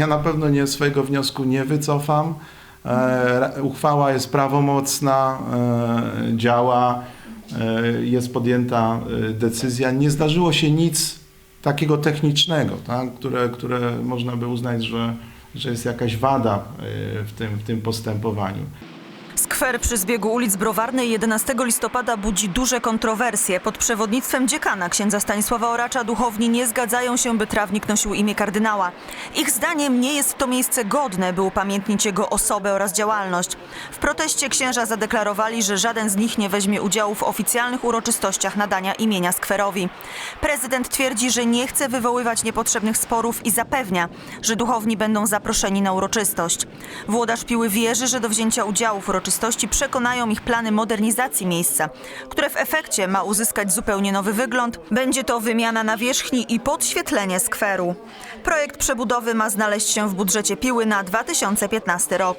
Ja na pewno nie swojego wniosku nie wycofam. E, uchwała jest prawomocna, e, działa, e, jest podjęta e, decyzja. Nie zdarzyło się nic takiego technicznego, tak, które, które można by uznać, że, że jest jakaś wada e, w tym, w tym postępowaniu. Skwer przy zbiegu ulic Browarnej 11 listopada budzi duże kontrowersje. Pod przewodnictwem dziekana księdza Stanisława Oracza duchowni nie zgadzają się, by trawnik nosił imię kardynała. Ich zdaniem nie jest to miejsce godne, by upamiętnić jego osobę oraz działalność. W proteście księża zadeklarowali, że żaden z nich nie weźmie udziału w oficjalnych uroczystościach nadania imienia skwerowi. Prezydent twierdzi, że nie chce wywoływać niepotrzebnych sporów i zapewnia, że duchowni będą zaproszeni na uroczystość. Włodarz Piły wierzy, że do wzięcia udziału w uroczystości przekonają ich plany modernizacji miejsca, które w efekcie ma uzyskać zupełnie nowy wygląd. Będzie to wymiana nawierzchni i podświetlenie skweru. Projekt przebudowy ma znaleźć się w budżecie Piły na 2015 rok.